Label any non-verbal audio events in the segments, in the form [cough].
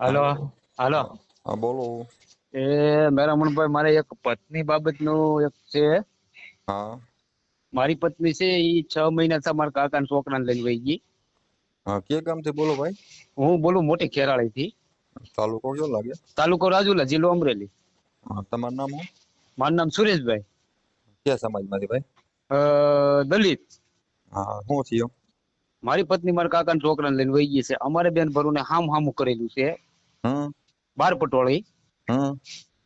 હાલો હાલો. હા બોલો. એ મેરામણભાઈ મારે એક પત્ની બાબતનું એક છે. હા. મારી પત્ની છે એ છ મહિના મારા કાકાના છોકરાને લઈને વહી ગઈ. હા કે ગામથી બોલો ભાઈ? હું બોલું મોટી ખેરાળી થી તાલુકો કયો લાગે? તાલુકો રાજુલા જિલ્લો અમરેલી. હા તમારું નામ શું? મારું નામ સુરેશભાઈ. કયા સમાજમાંથી ભાઈ? દલિત. હા શું થયું? મારી પત્ની મારા કાકાના છોકરાને લઈને વહી ગઈ છે. અમારે બેન ભરુને હામ હામું કરેલું છે. બાર પટોળી.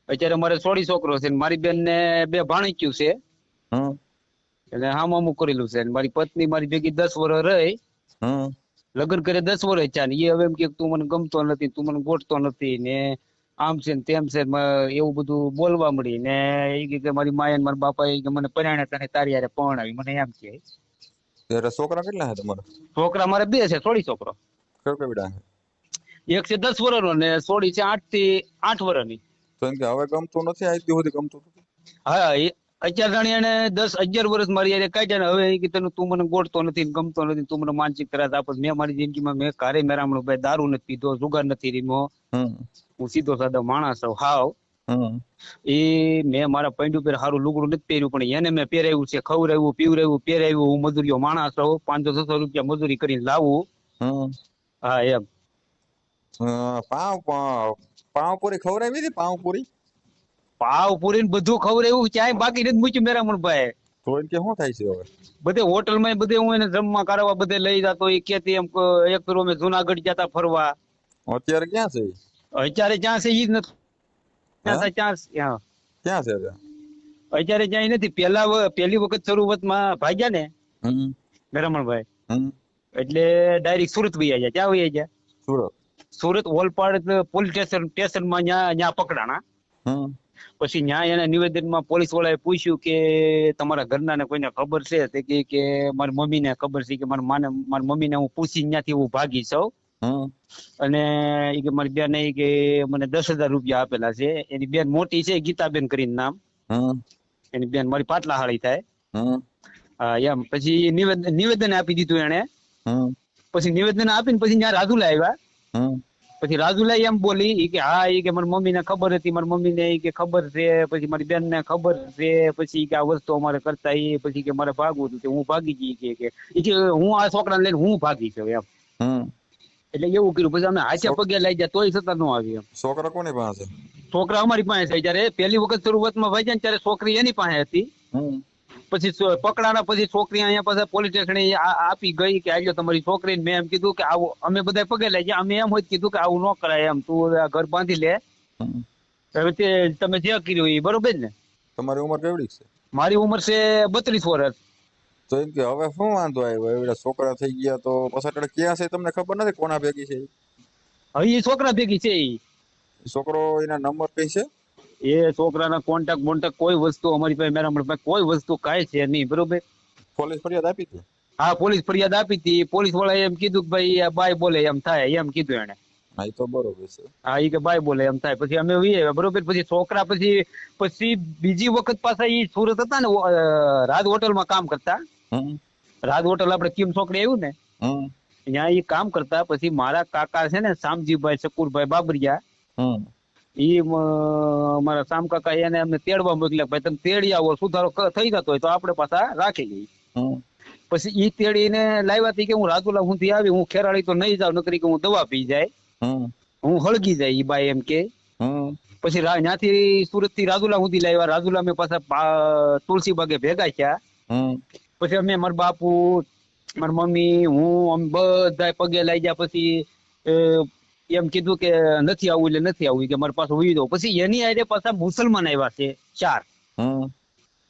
અત્યારે મારે સોળી છોકરો છે મારી બેન ને બે ભાણક્યું છે. એટલે હામ હામું કરેલું છે. મારી પત્ની મારી ભેગી દસ વર્ષ રહી. લગ્ન કરે દસ વર્ષ ને એ હવે એમ કે તું મને ગમતો નથી તું મને ગોઠતો નથી ને આમ છે ને તેમ છે એવું બધું બોલવા મળી ને એ કે મારી માએ ને મારા બાપા કે મને પરાણે તને તારી હારે પરણાવી. મને એમ કે. છોકરા કેટલા છે તમારા? છોકરા મારે બે છે સોળી છોકરો. કયો છે? એક છે દસ વર્ષનો ને સોળી છે આઠથી આઠ વર્ષની તો એમ કે હવે ગમતું નથી આજ સુધી ગમતું હા એ અત્યારે જાણે એને દસ અગિયાર વર્ષ મારી હારે કાઢ્યા ને હવે એ કે તને તું મને ગોઠતો નથી ગમતો નથી તું મને માનસિક ત્રાસ આપો મેં મારી જિંદગીમાં મેં કારે મેરામણું ભાઈ દારૂ નથી પીધો જુગાર નથી રીમો. હું સીધો સાદો માણસ છું હાવ. એ મેં મારા પૈંડ ઉપર સારું લુગડું નથી પહેર્યું પણ એને મેં પહેરાવ્યું છે ખવડાવ્યું પીવડાવ્યું પહેરાવ્યું. હું મજૂરીઓ માણસ છું પાંચસો છસો રૂપિયા મજૂરી કરીને લાવું. હા એમ. પાવ પાવ પાવ પૂરી ખવડાવી હતી પાવ પૂરી પાવ પૂરી ને બધું ખવડાવ્યું ક્યાંય બાકી નથી મૂક્યું મેરામણ ભાઈ તો એમ કે શું થાય છે હવે? બધે હોટલમાં બધે હું એને જમવા કરવા બધે લઈ જતો એ કેતી એમ એક ફેરો અમે જુનાગઢ જતા ફરવા. અત્યારે ક્યાં છે? અત્યારે ક્યાં છે ઈ જ નથી. ત્યાં ક્યાં છે અત્યારે? જ્યાં નથી. પેલા પેલી વખત શરૂઆતમાં ભાગ્યા ને મેરામણભાઈ. એટલે ડાયરેક્ટ સુરત વહી ગયા ક્યાં વહી ગયા સુરત? સુરત ઓલપાડ પોલીસ સ્ટેશન સ્ટેશનમાં ન્યા ન્યા પકડાણા. પછી ન્યા એના નિવેદનમાં પોલીસ વાળાએ પૂછ્યું કે તમારા ઘરના ને કોઈને ખબર છે? તે કે કે મારી મમ્મીને ખબર છે કે મારી માને મારી મમ્મીને હું પૂછી ત્યાંથી હું ભાગી છું. અને એ કે મારી બેન કે મને દસ હજાર રૂપિયા આપેલા છે. એની બેન મોટી છે ગીતાબેન કરીને નામ. એની બેન મારી પાટલા હાળી થાય એમ. પછી નિવેદન નિવેદન આપી દીધું એને પછી નિવેદન આપીને પછી ત્યાં રાજુલા આવ્યા. પછી રાજુલા એમ બોલી ઈ કે હા ઈ કે મારી મમ્મી ને ખબર હતી મારી મમ્મી ને કે ખબર છે પછી મારી બેન ને ખબર છે પછી કે આ વસ્તુ અમારે કરતા એ પછી કે મારે ભાગવું હતું કે હું ભાગી ગઈ કે કે. ઈ કે હું આ છોકરાને લઈને હું ભાગી છું એમ. એટલે એવું કર્યું પછી અમે હાથે પગે લઈ જાય તોય છતાં ન આવી એમ. છોકરા કોની પાસે? છોકરા અમારી પાસે છે જયારે પહેલી વખત શરૂઆતમાં ભાઈ જાય ત્યારે છોકરી એની પાસે હતી. પછી પકડાના પછી છોકરી અહીંયા પાસે પોલીસ સ્ટેશને આપી ગઈ કે આવ્યો તમારી છોકરીને મેં એમ કીધું કે આવું અમે બધા પગે લઈ ગયા. અમે એમ હોય કીધું કે આવું ન કરાય એમ. તું ઘર બાંધી લે. હવે તે તમે જે કર્યું એ બરોબર ને? તમારી ઉંમર કેવડી છે? મારી ઉંમર છે બત્રીસ વર્ષ. તો એમ કે હવે શું વાંધો આવ્યો? એવડા છોકરા થઈ ગયા તો પછી ક્યાં છે? તમને ખબર નથી કોના ભેગી છે? હવે એ છોકરા ભેગી છે ઈ. ઈ છોકરો એના નંબર કઈ છે? એ છોકરાના કોન્ટેક્ટ બોન્ટેક્ટ કોઈ વસ્તુ અમારી પાસે મેરા પાસે કોઈ વસ્તુ કાંઈ છે નહીં બરોબર? પોલીસ ફરિયાદ આપી હતી? હા પોલીસ ફરિયાદ આપી હતી. પોલીસવાળા એમ કીધું કે ભાઈ બાય બોલે એમ થાય એમ કીધું એને હા એ તો બરોબર છે. હા ઈ કે બાય બોલે એમ થાય. પછી અમે બરોબર પછી છોકરા પછી પછી બીજી વખત પાછા એ સુરત હતા ને રાજ હોટલમાં કામ કરતા. રાજ હોટલ આપણે કિમ છોકરી આવ્યું ને ત્યાં એ કામ કરતા. પછી મારા કાકા છે ને શામજીભાઈ શકુરભાઈ બાબરિયા ઈ અમારા મારા શામ કાકા એને અમને તેડવા મોકલ્યા. ભાઈ તમે તેડી આવો સુધારો થઈ જતો હોય તો આપણે પાછા રાખી લઈએ. પછી ઈ તેડીને લાવ્યા તી કે હું રાજુલા હુંથી આવી હું ખેરાળી તો નહીં જાઉં નકરી કે હું દવા પી જાય. હું હળગી જાય ઈ બાઈ એમ કે. પછી ત્યાંથી સુરતથી રાજુલા સુધી લાવ્યા. રાજુલા મેં પાછા તુલસી બાગે ભેગા થયા. પછી અમે મારા બાપુ મારી મમ્મી હું અમે બધા પગે લઈ ગયા પછી એમ કીધું કે નથી આવું એટલે નથી આવું. કે મારી પાસે ઉઈ દો પછી એની આરે પાછા મુસલમાન આવ્યા છે ચાર.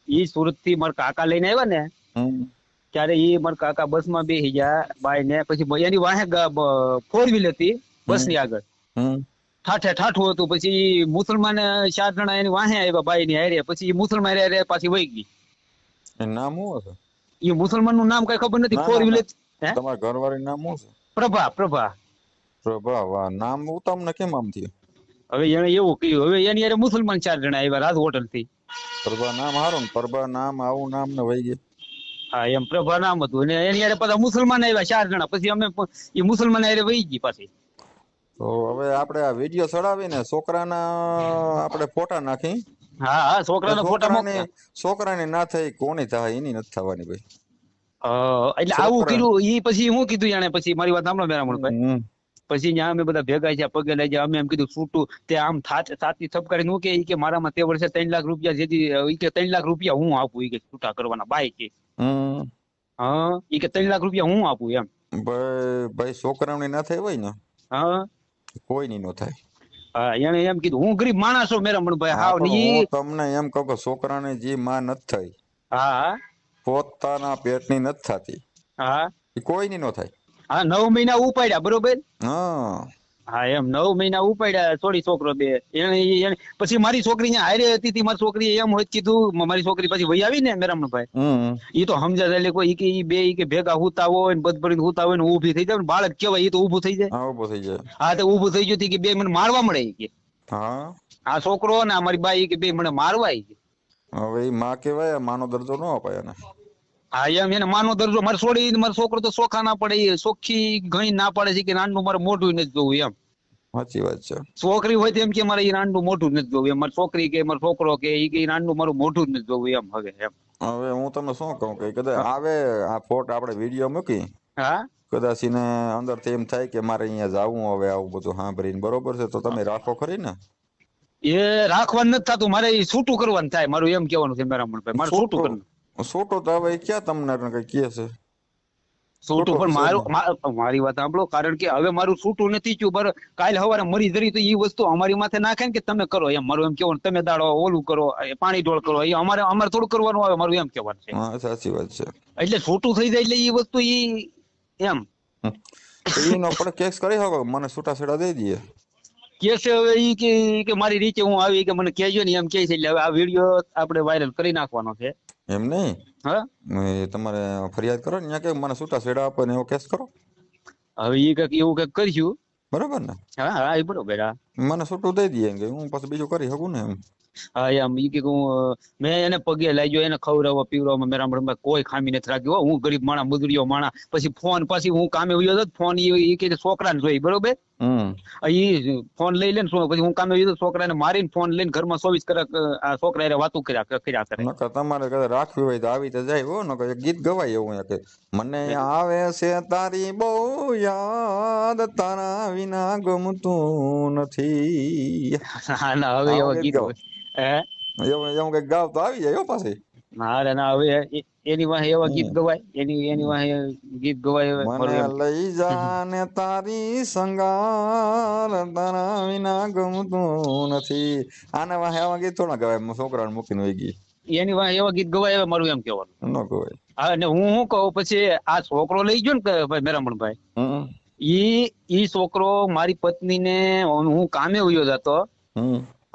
ઈ સુરતથી મારા કાકા લઈને આવ્યા ને ત્યારે ઈ મારા કાકા બસમાં બેસી ગયા બાય ને પછી એની વાહે ફોર વ્હીલ હતી બસની આગળ. ઠાઠે ઠાઠું હતું. પછી મુસલમાન ચાર જણા એની વાહે આવ્યા બાઈ ની હારે. પછી મુસલમાન હારે પાછી વહી ગઈ. નામ શું હશે? ઈ મુસલમાનનું નામ કઈ ખબર નથી. ફોર વ્હીલર તમારા ઘરવાળી નામ શું છે પ્રભા પ્રભા. પ્રભા વાહ. નામ ઉતમ ને કેમ આમ થયું? હવે એને એવું કહ્યું હવે એની હારે મુસલમાન ચાર જણા આવ્યા રાજ હોટલથી પ્રભા નામ હારું ને પ્રભા નામ આવું નામ ને વહી ગયા. હા એમ પ્રભા નામ હતું. અને એની હારે પાછા મુસલમાન આવ્યા ચાર જણા. પછી અમે એ મુસલમાન હારે વહી ગઈ પાછી. તો હવે આપણે આ વીડિયો ચડાવીને છોકરાના આપણે ફોટા નાખી. હા હા છોકરાના ફોટા મોકલ્યા છોકરાની ના થઈ કોની થાય એની નથી થવાની ભાઈ. એટલે આવું કીધું એ પછી હું કીધું જાણે પછી મારી વાત સાંભળો મેરામણભાઈ. હમ. પછી ત્યાં અમે બધા ભેગા થયા પગે લઈ ગયા. અમે એમ કીધું છૂટું તે આમ થાત સાતી થપકારીને નું કે કે મારામાં તે વર્ષે ત્રણ લાખ રૂપિયા જેથી ઈ કે ત્રણ લાખ રૂપિયા હું આપું ઈ કે છૂટા કરવાના બાય કે. હા ઈ કે ત્રણ લાખ રૂપિયા હું આપું એમ. ભાઈ છોકરાઓની ના થઈ હોય ને? હા. કોઈની નો થાય. હા એને એમ કીધું હું ગરીબ માણસ છું મેરામણભાઈ હા, હાવ ને તમને એમ કહું કે છોકરાને જે માં નથી થઈ હા. હા પોતાના પેટની નથી થતી. હા. કોઈ કોઈની નો થાય. હા નવ મહિના ઉપાડ્યા બરોબર? હા. હા એમ નવ મહિના ઉપાડ્યા છોડી છોકરો બે. એને પછી મારી છોકરી ત્યાં હારે હતી તી મારી છોકરી એમ હોય કીધું મારી છોકરી પછી વહી આવી ને મેરામણભાઈ. ભાઈ એ તો સમજા એટલે કોઈ ઈ કે ઈ બે ઈ કે ભેગા હુતા હોય ને બધ હુતા હોય ને ઊભી થઈ જાય ને બાળક કેવાય એ તો ઊભું થઈ જાય. ઊભું થઈ જાય. હા તો ઊભું થઈ ગયું કે બે મને મારવા મળે કે. હા. આ છોકરો ને મારી બાઈ કે બે મને મારવા કે. હવે માં કહેવાય માનો દરજ્જો ન અપાય એને. હા એમ એને માનો દરજ્જો મારે છોડી મારો છોકરો તો સોખા ના પડે સોખી ઘણી ના પડે છે કે નાનું મારે મોઢું નથી જોવું એમ. સાચી વાત છે. છોકરી હોય તો એમ કે મારે એ નાનનું મોઢું નથી જોવું એમ. મારી છોકરી કે મારો છોકરો કે એ કે નાનું મારું મોઢું નથી જોવું એમ હવે એમ. હવે હું તમને શું કહું કે કદાચ આવે આ ફોટો આપણે વીડિયો મૂકી હા? કદાચ એને અંદરથી એમ થાય કે મારે અહીંયા જાવું હવે આવું બધું સાંભળીને બરોબર છે? તો તમે રાખો ખરી ને? એ રાખવાનું નથી થતું મારે છૂટું કરવાનું થાય મારું એમ કેવાનું છે મેરામણ ભાઈ મારે છૂટું? કરવાનું. છોટો તો હવે ક્યાં તમને કઈ કહે છે? છૂટું છૂટું પણ મારું મારી વાત સાંભળો કારણ કે હવે મારું છૂટું નથી થયું બર કાલ હવારે મરી જરી તો ઈ વસ્તુ અમારી માથે નાખે ને કે તમે કરો એમ મારું એમ કેવાનું તમે દાડો ઓલું કરો પાણી ઢોળ કરો એ અમારે અમારે થોડું કરવાનું આવે મારું એમ કહેવાનું છે. હા સાચી વાત છે. એટલે છૂટું થઈ જાય એટલે એ વસ્તુ એ એમ. એનો પણ કેસ કરી શકો મને છૂટાછેડા દઈ દઈએ. કેસ હવે ઈ કે કે મારી રીતે હું આવી કે મને કહેજો ને એમ કહે છે એટલે હવે આ વીડિયો આપણે વાયરલ કરી નાખવાનો છે. એમ નહીં? હા. તમારે ફરિયાદ કરો ને કે મને છૂટાછેડા આપો ને એવો કેસ કરો? હવે એ કંઈક એવું કંઈક કરશું. બરાબર ને? હા હા એ બરોબર હા. મને છૂટું દઈ દઈએ કે હું પછી બીજું કરી શકું ને એમ. હા એમ ઈ કે હું મેં એને પગે લાગ્યો એને ખવડાવવા પીવડાવવા મેરા મળમાં કોઈ ખામી નથી રાખ્યો હું ગરીબ માણા મજૂરીઓ માણા પછી ફોન પછી હું કામે ઉયો તો ફોન ઈ કે છોકરાને જોઈ બરોબર? ઈ ફોન લઈ લે ને પછી હું કામે ઉયો જતો છોકરાને મારીને ફોન લઈને ઘરમાં ચોવીસ કલાક આ છોકરા હારે વાતું કર્યા કર્યા કરે. નકર તમારે કદાચ રાખવી હોય તો આવી તો જાય હો નકર ગીત ગવાય એવું કે મને આવે છે તારી બહુ યાદ તારા વિના ગમતું નથી. હા [laughs] ના હવે એવા. હોય. હે? એવું એવું કંઈક ગાવ તો આવી જાય પાછી. ના રે ના હવે એની વાહે એવા ગીત ગવાય એની એની વાહે ગીત ગવાય મને લઈ જાને તારી સંગાર તારા વિના ગમતું નથી. આના વાહે આવા ગીત થોડા ગવાય છોકરાને મૂકીને વહી ગઈ. એની વાહે એવા ગીત ગવાય હવે મારું એમ કહેવાનું. ન ગવાય. અને હું શું કહું પછી આ છોકરો લઈ ગયો ને ભાઈ મેરામણભાઈ. ઈ ઈ છોકરો મારી પત્નીને હું કામે ઉયો જતો.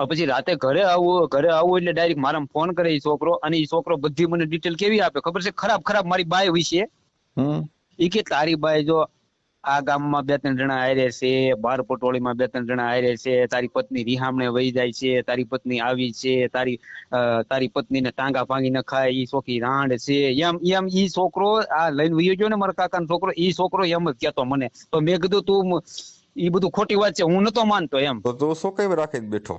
પછી રાતે ઘરે આવું ઘરે આવું એટલે ડાયરેક્ટ મારા ફોન કરે ઈ છોકરો અને ઈ છોકરો બધી મને ડિટેલ કેવી આપે? ખબર છે? ખરાબ ખરાબ મારી બાય વિશે. ઈ કે તારી બાય જો આ ગામમાં બે ત્રણ જણા આયરે છે બાર પટોળીમાં બે ત્રણ જણા આયરે છે તારી પત્ની રિહામણે વહી જાય છે તારી પત્ની આવી છે તારી તારી પત્નીને ટાંગા ભાંગી ન ખાય ઈ છોકરી રાંડ છે એમ એમ ઈ છોકરો આ લઈને વયો ગયો ને મારા કાકાનો છોકરો ઈ છોકરો એમ જ કેતો મને તો મેં કીધું તું ઈ બધું ખોટી વાત છે હું નતો માનતો એમ. તો તું શું કેમ રાખી બેઠો?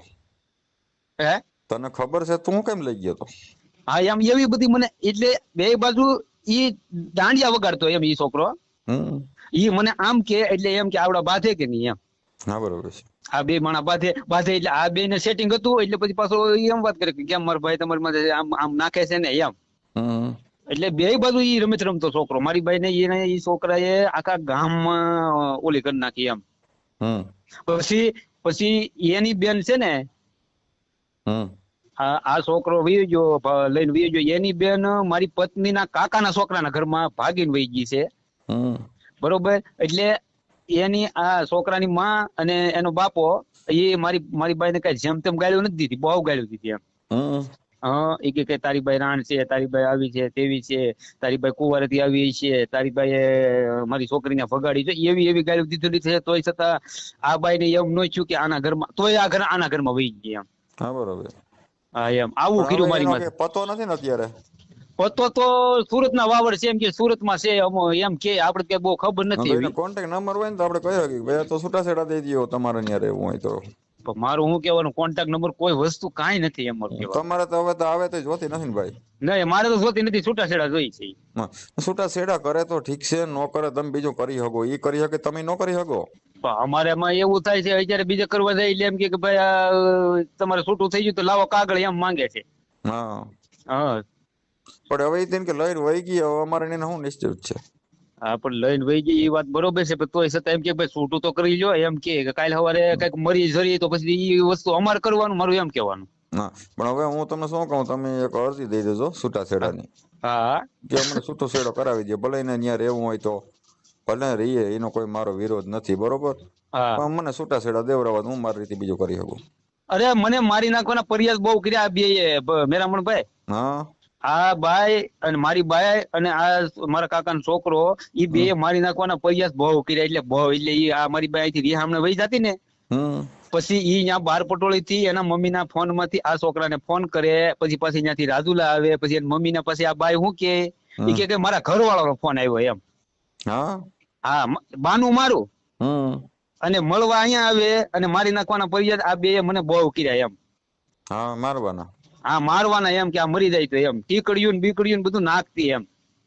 હે? તને ખબર છે તું કેમ લઈ ગયો તો? હા એમ એવી બધી મને એટલે બે બાજુ ઈ દાંડિયા વગાડતો એમ ઈ છોકરો. ઈ મને આમ કે એટલે એમ કે આવડા બાધે કે નહીં એમ. હા બરોબર છે. આ બે માણા બાધે બાધે એટલે આ બે ને સેટિંગ હતું એટલે પછી પાછો એમ વાત કરે કે કેમ મારો ભાઈ તમારી માથે આમ આમ નાખે છે ને એમ. એટલે બે બાજુ ઈ રમત રમતો છોકરો. મારી ભાઈ ને એને ઈ છોકરાએ આખા ગામમાં ઓલી કરી નાખી એમ. પછી પછી એની બેન છે ને આ છોકરો વહી ગયો લઈને વહી ગયો. એની બેન મારી પત્ની ના કાકા ના કાકાના છોકરાના ઘરમાં ભાગીને વહી ગઈ છે. બરોબર? એટલે એની આ છોકરાની માં અને એનો બાપો એ મારી મારી બાઈને કઈ જેમ તેમ ગાળ્યું નથી દીધી બહુ ગાળ્યું દીધી એમ. હા. એ કે તારી બાઈ રાણ છે તારી બાઈ આવી છે તેવી છે તારી બાઈ કુંવારેથી આવી છે તારી બાઈએ મારી છોકરીને ફગાડી છે એવી એવી ગાળ્યું દીધેલી છે તોય છતાં આ બાઈને એમ ન થયું કે આના ઘરમાં તોય આ ઘર આના ઘરમાં વહી ગયા એમ. હા બરોબર. હા એમ. આવું કર્યું મારી પતો નથી ને અત્યારે? તો તો સુરત ના વાવડ છે એમ કે સુરતમાં છે એમ કે આપડે કઈ બહુ ખબર નથી કોન્ટેક્ટ નંબર હોય ને તો આપડે કહી શકીએ ભાઈ તો છૂટાછેડા દઈ દો તમારે ત્યાં રહેવું હોય તો. મારું હું કેવાનું કોન્ટેક્ટ નંબર કોઈ વસ્તુ કાંઈ નથી એમ તમારે તો હવે તો આવે તો જોતી નથી ને ભાઈ. નહીં મારે તો જોતી નથી છૂટાછેડા જોઈ છે. છૂટાછેડા કરે તો ઠીક છે નો કરે તમે બીજું કરી શકો. એ કરી શકે તમે નો કરી શકો. અમારે એમાં એવું થાય છે અત્યારે બીજે કરવા જાય એટલે એમ કે કે ભાઈ તમારે છૂટું થઈ ગયું તો લાવો કાગળ એમ માંગે છે. હા. હા પણ હવે તેમ કે લઈને વહી ગઈ હવે અમારે એને શું નિશ્ચિત છે? હા પણ લઈને વહી ગઈ એ વાત બરોબર છે પણ તોય છતાં એમ કે ભાઈ છૂટું તો કરી લ્યો એમ કે કાલે સવારે કંઈક મરી જરી તો પછી એ વસ્તુ અમારે કરવાનું મારું એમ કહેવાનું. ના પણ હવે હું તમને શું કહું તમે એક અરજી દઈ દેજો છૂટાછેડાની હા. કે અમને છૂટો છેડો કરાવી દે ભલે એને ત્યાં રહેવું હોય તો ભલે રહીએ એનો કોઈ મારો વિરોધ નથી બરોબર? હા. પણ મને છૂટાછેડા દેવરાવા હું મારી રીતે બીજું કરી શકું. અરે મને મારી નાખવાના પ્રયાસ બહુ કર્યા બે મેરામણ ભાઈ હા. આ બાય અને મારી બાઈ અને આ મારા કાકાનો છોકરો એ બે મારી નાખવાના પ્રયાસ બહુ કર્યા એટલે બહુ એટલે એ આ મારી બાયથી રિહામણે વહી જતી ને. પછી ઈ ત્યાં બાર પટોળી થી એના મમ્મીના ફોનમાંથી આ છોકરાને ફોન કરે પછી પાછી ત્યાંથી રાજુલા આવે પછી એની મમ્મીના પછી આ બાય શું કે એ કે કે મારા ઘરવાળાનો ફોન આવ્યો એમ. હા? હા બાનું મારું. અને મળવા અહીંયા આવે અને મારી નાખવાના ફરિયાદ આ બે મને બહુ કર્યા એમ. હા મારવાના આ મારવાના એમ કે આ મરી જાય તો એમ. ટીકડ્યું ને બીકડ્યું ને બધું નાખતી એમ.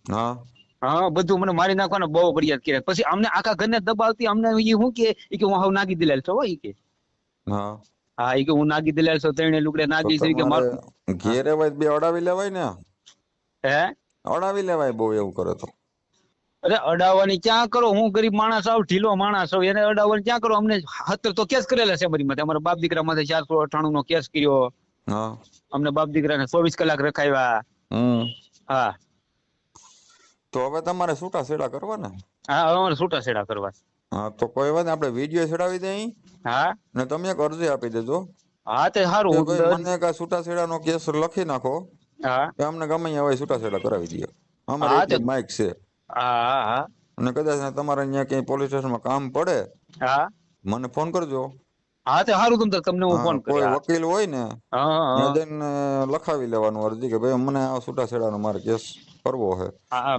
હા. હા બધું મને મારી નાખવાનો બહુ ફરિયાદ કરે પછી અમને આખા ઘરને દબાવતી અમને ઈ શું કે ઈ કે હું હાવ નાગી દિલાલ છો ઈ કે. હા. હા ઈ કે હું નાગી દિલાલ છો તેણે લુકડે નાગી છે કે મારું ઘેરે હોય બે અડાવી લેવાય ને? હે? અડાવી લેવાય બહુ એવું કરે તો. અરે અડાવવાની ક્યાં કરો? હું ગરીબ માણસ આવ ઢીલો માણસ આવ એને અડાવવાની ક્યાં કરો? અમને હતર તો કેસ કરેલા છે અમારી માટે. અમારા બાપ દીકરા માટે ચારસો અઠાણું નો કેસ કર્યો. હા. અમને બાપ દીકરાને ચોવીસ કલાક રખાવ્યા હમ. હા. તો હવે તમારે છૂટા છેડા કરવા ને હા હવે અમારે છૂટાછેડા કરવા. હા તો કોઈ વાત આપણે વીડિયો ચડાવી દઈ હા. ને તમે એક અરજી આપી દેજો. હા તે સારું કે મને એક આ છૂટાછેડાનો કેસ લખી નાખો. હા. કે અમને ગમે હવે છૂટા છેડા કરાવી દઈએ. અમારે હા, માઇક છે. હા હા હા. અને કદાચ તમારે અહીંયા ક્યાંય પોલીસ સ્ટેશનમાં કામ પડે હા. મને ફોન કરજો. હા તે સારું તમ તમને હું ફોન કોઈ વકીલ હોય ને જઈને લખાવી લેવાનું અરજી કે ભાઈ મને આ છૂટાછેડાનો મારે કેસ કરવો છે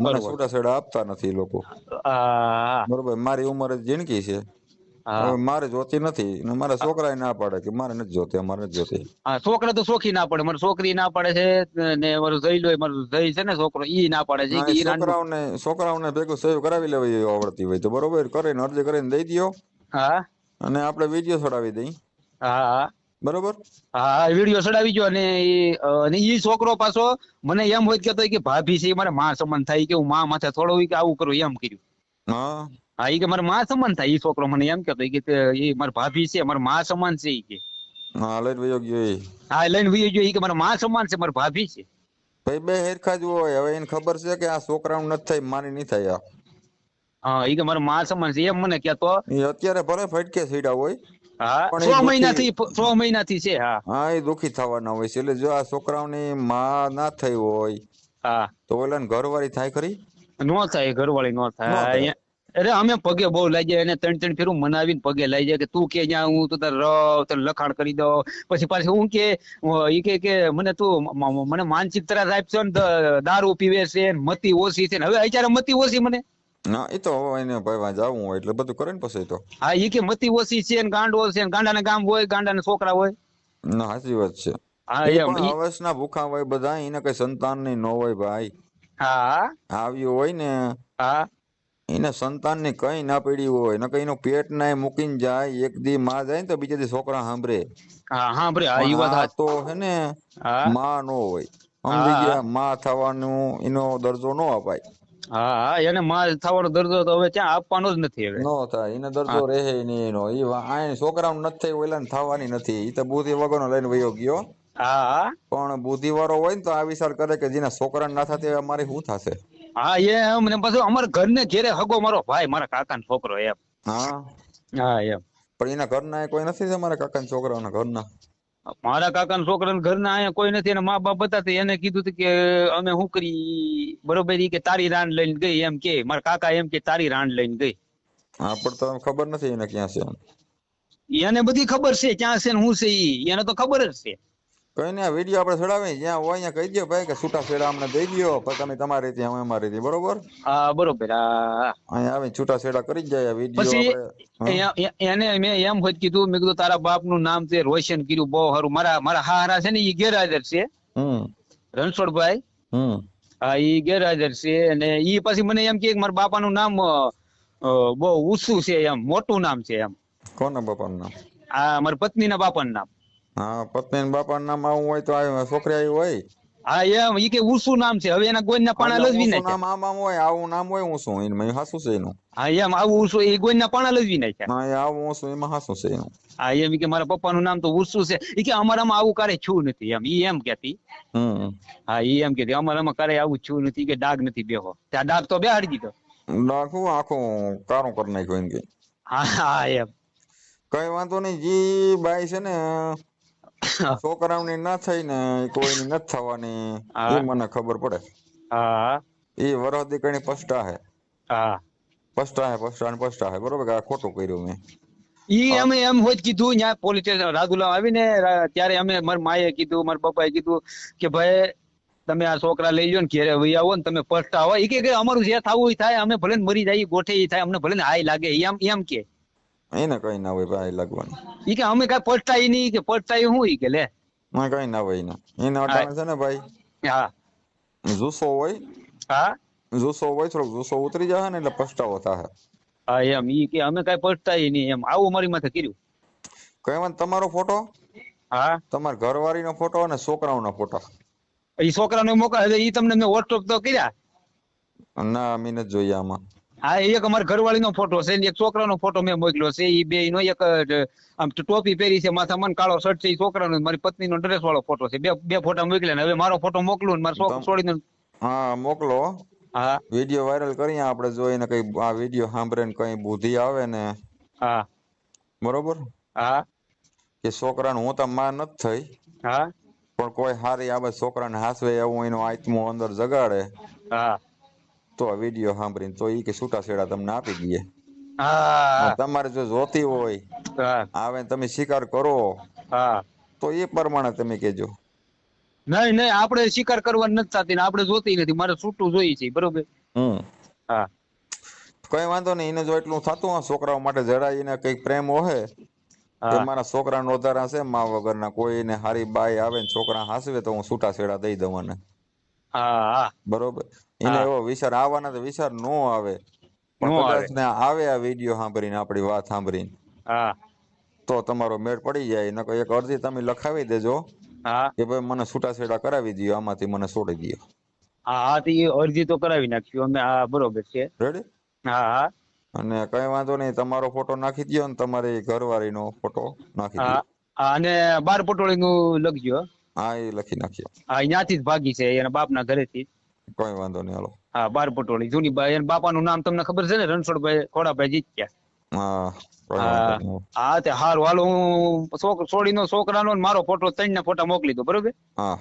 મને છૂટાછેડા આપતા નથી લોકો. બરોબર મારી ઉંમર જિંદગી છે. મારે જોતી નથી. ને મારા છોકરાએ ના પાડે કે મારે નથી જોતી અમારે નથી જોતી. હા છોકરા તો શોખી ના પડે. મારે છોકરી ના પાડે છે ને મારું જઈ લો મારું જઈ છે ને છોકરો ઈ ના પાડે છે. છોકરાઓને છોકરાઓને ભેગું સેવ કરાવી લેવી આવડતી હોય. તો બરોબર કરીને અરજી કરીને દઈ દ્યો. હા. અને આપણે વીડિયો ચડાવી દઈ. હા. બરોબર? હા વીડિયો ચડાવી ગયો અને અને ઈ છોકરો પાછો મને એમ હોય કેતો કે ભાભી છે મારે માં સમાન થાય કે હું માં માથે થોડો કે આવું કરું એમ કર્યું. હા. હા એ કે મારે માં સમાન થાય એ છોકરો મને એમ કેતો કે એ મારી ભાભી છે મારી માં સમાન છે એ કે. હા લઈને વયો ગયો એ. હા લઈને વયો ગયો એ કે મારા માં સમાન છે મારી ભાભી છે. ભાઈ બે હેરખા જ હોય. હવે એને ખબર છે કે આ છોકરાનું નથી થાય મારી નહીં થાય આ. હા ઈ કે મારો માં સમાન છે. એમ મને કેતો એ અત્યારે ભલે ફટકે સીડા હોય હા છ મહિનાથી છ મહિનાથી છે હા. હા એ દુખી થવાના હોય છે. એટલે જો આ છોકરાઓની માં ના થઈ હોય હા. તો ઘરવાળી થાય ખરી? નો થાય ઘરવાળી નો થાય. અરે અમે પગે બહુ લાગી એને ત્રણ ત્રણ ફેરું મનાવીને પગે જાય કે તું કે જ્યાં હું તો તાર તને લખાણ કરી દો પછી પાછી હું કે ઈ કે કે મને તું મને માનસિક ત્રાસ આપશો ને દારૂ પીવે છે મતી ઓછી છે ને. હવે અત્યારે મતી ઓછી મને. ના એ તો એને ભાઈ જવું હોય એટલે બધું કરે ને પછી તો. હા એ કે મતી ઓછી છે ને ગાંડો છે ને ગાંડાને ગામ હોય ગાંડાને છોકરા હોય. ના સાચી વાત છે. હા એમ હવસના ભૂખા હોય બધા એને કઈ સંતાનની ન હોય ભાઈ. હા. આવ્યું હોય ને હા. એને સંતાનની કઈ ના પડી હોય ન કઈ એનું પેટ ના મૂકીને જાય એક દી માં જાય ને તો બીજા દી છોકરા સાંભળે હા હા વાત તો હે ને માં નો હોય. સમજી. ગયા માં થવાનું એનો દરજ્જો નો અપાય. હા હા એને માલ થવાનો દર્દો તો હવે ત્યાં આપવાનો જ નથી હવે. નો થાય એને દરજ્જો રહે નહીં એનો. ઈ આ છોકરાનું નથી થઈ ઓલાને થવાની નથી. ઈ તો બુદ્ધિ વગરનો લઈને વયો ગયો. હા હા. પણ બુદ્ધિ વાળો હોય ને તો આ વિચાર કરે કે જેના છોકરાને ના થતી અમારે શું થશે? હા એ એમ ને પાછું અમારા ઘરને ઘેરે હગો મારો ભાઈ મારા કાકાનો છોકરો એમ. હા. હા એમ. પણ એના ઘરના કોઈ નથી તમારા કાકાના છોકરાઓના ઘરના? મારા કાકાના છોકરાના ઘરના અહીંયા કોઈ નથી એના મા બાપ બતાતે એને કીધું તું કે અમે શું કરી? બરોબર કે તારી રાન લઈને ગઈ. એમ કે મારા કાકા એમ કે તારી રાન લઈને ગઈ. હા પણ તો ખબર નથી એને ક્યાં છે એને બધી ખબર છે ક્યાં છે ને શું છે ઈ? એને તો ખબર જ છે. કઈ ને વીડિયો આપણે ચડાવી જ્યાં હોય ત્યાં કહી દો ભાઈ કે છૂટા છેડા અમને દઈ દો પણ તમે તમારી રીતે હું અમારી રીતે બરોબર? હા બરોબર હા અહીંયા આવીને છૂટા છેડા કરી જાય વીડિયો પછી. એ- એ- એને મેં એમ હોત કીધું મેં કીધું તારા બાપનું નામ છે રોશન કર્યું બહુ સારું. મારા મારા હારા છે ને એ ગેરહાજર છે. હમ. રણછોડભાઈ. હમ. હા ઈ ગેરહાજર છે અને ઈ પછી મને એમ કે મારા બાપાનું નામ અ, અ, બહુ ઊંચું છે એમ મોટું નામ છે એમ. કોના બાપાનું નામ? આ મારી પત્નીના બાપાનું નામ. હા પત્ની બાપા બાપાનું નામ આવું હોય તો આ છોકરી આવી હોય. હા એમ ઈ કે ઉસુ નામ છે. હવે એના ગોઈના પાણા લજવી નાખ્યા. નામ આમ આમ હોય આવું નામ હોય ઉસુ એનું એમાં હાસુ છે એનું. હા એમ આવું ઉસુ એ ગોઈના પાણા લજવી નાખ્યા. હા આવું ઉસુ એમાં હાસુ છે એનું. હા એમ કે મારા પપ્પાનું નામ તો ઉસુ છે. ઈ કે અમારામાં આવું કારે છું નથી એમ. ઈ એમ કેતી હા ઈ એમ કેતી અમારામાં કરે આવું છું નથી કે ડાગ નથી બેહો. ત્યાં ડાગ તો બેહાડી દીધો. નાખું આખું કારું કરી નાખ્યું એમ કે. હા હા એમ. કઈ વાંધો નહીં જી બાઈ છે ને [coughs] છોકરાઓની ના થઈ ને કોઈની નથી થવાની એ મને ખબર પડે. હા. એ વરહદી કણી પસ્ટા હે. હા પસ્ટા હે પસ્ટા ને પસ્ટા હે બરોબર? કે ખોટું કર્યું મેં. ઈ અમે એમ હોય કીધું ત્યાં પોલીસ સ્ટેશન રાજુલા આવીને ત્યારે અમે મારા માએ કીધું મારા પપ્પાએ કીધું કે ભાઈ તમે આ છોકરા લઈ લો ને ઘેરે વહી આવો ને તમે પસ્ટા હોય ઈ કે અમારું જે થવું એ થાય અમે ભલે મરી જાય ગોઠે એ થાય અમને ભલે ને હાય લાગે એમ એમ કે. એને કઈ ના હોય ભાઈ લાગવાનું. ઈ કે અમે કાંઈ પછતાઈ નહીં કે પછતાઈ હું ઈ કે લે. મને કઈ ના હોય એને. એને અટાણે છે ને ભાઈ. હા. જુસ્સો હોય. હા? જુસ્સો હોય થોડોક જુસ્સો ઉતરી જાય ને એટલે પસ્તાવો થાય હા એમ. ઈ કે અમે કાંઈ પછતાઈ નહીં એમ. આવું મારી માથે કર્યું. કઈ વાત તમારો ફોટો? હા. તમારા ઘરવાળીનો ફોટો અને છોકરાઓનો ફોટો. ઈ છોકરાને મોકલે ઈ તમને મેં વોટ્સઅપ તો કર્યા. ના મેં નથી જોઈએ આમાં. હા એક અમારા ઘરવાળીનો ફોટો છે ને એક છોકરાનો ફોટો મેં મોકલ્યો છે. એ બે નો એક આમ ટોપી પહેરી છે માથા મન કાળો શર્ટ છે એ છોકરાનો ને મારી પત્નીનો ડ્રેસ વાળો ફોટો છે. બે બે ફોટા મોકલ્યા ને હવે મારો ફોટો મોકલું ને મારો છોકરો છોડીને હા મોકલો. હા. વીડિયો વાયરલ કરીએ આપણે જોઈને કઈ આ વીડિયો સાંભળે ને કઈ બુદ્ધિ આવે ને. હા. બરોબર? હા. કે છોકરાને હું તો માં નથી થઈ. હા. પણ કોઈ હારી આ બસ છોકરાને હાસવે એવું એનો આત્મો અંદર જગાડે. હા. તો આ વીડિયો સાંભળીને તો ઈ કે છૂટા છેડા તમને આપી દઈએ. તમારે જો જોતી હોય આવે તમે સ્વીકાર કરો હા. તો એ પ્રમાણે તમે કેજો નહીં નહીં આપણે શિકાર કરવાની નથી થતી ને આપણે જોતી નથી. મારે છૂટું જોઈએ છે બરોબર? હમ. હા. કઈ વાંધો નહીં એને જો એટલું થતું હોય છોકરાઓ માટે જરાય એને કંઈક પ્રેમ હોય કે મારા છોકરા નોધારા છે મા વગરના કોઈને હારી બાઈ આવે ને છોકરા હાસવે તો હું છૂટા છેડા દઈ દઉં બરોબર. એને. એવો વિચાર આવવાના તો વિચાર નો આવે. નો આવે. આ વીડિયો સાંભળીને આપણી વાત સાંભળીને. હા. તો તમારો મેળ પડી જાય નકર એક અરજી તમે લખાવી દેજો. હા. કે ભાઈ મને છૂટા છેડા કરાવી દો આમાંથી મને છોડી દો હા હા તો અરજી તો કરાવી નાખ્યું. અમે હા બરોબર છે. રેડી હા હા. અને કઈ વાંધો નહીં તમારો ફોટો નાખી દો ને તમારી ઘરવાળીનો ફોટો નાખી દો અને બાર પટોળી નું લખજો. હો. એ લખી નાખીએ હા ત્યાંથી જ ભાગી છે એના બાપના ઘરેથી. કોઈ વાંધો નહીં હાલો. હા બાર પટોળી જૂની બાઈ એના બાપાનું નામ તમને ખબર છે ને રણછોડભાઈ ખોડાભાઈ જીત્યા. હા હા તે હારું હાલો હું છોડીનો છોકરાનો મારો ફોટો ત્રણ ના ફોટા મોકલી દો બરોબર? હા.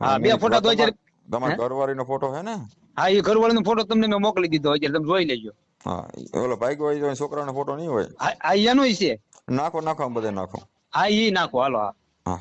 હા, બે ફોટા તો અત્યારે- તમારા ઘરવાળી ઘરવાળીનો ફોટો હે ને? હા એ ઘરવાળાનો ફોટો તમને મેં મોકલી દીધો અત્યારે તમે જોઈ લેજો. હા ઓલો ભાઈ હોય છોકરાનો ફોટો નહીં હોય? હા આ એનો છે? નાખો નાખો બધે નાખો. હા એ નાખો હાલો હા.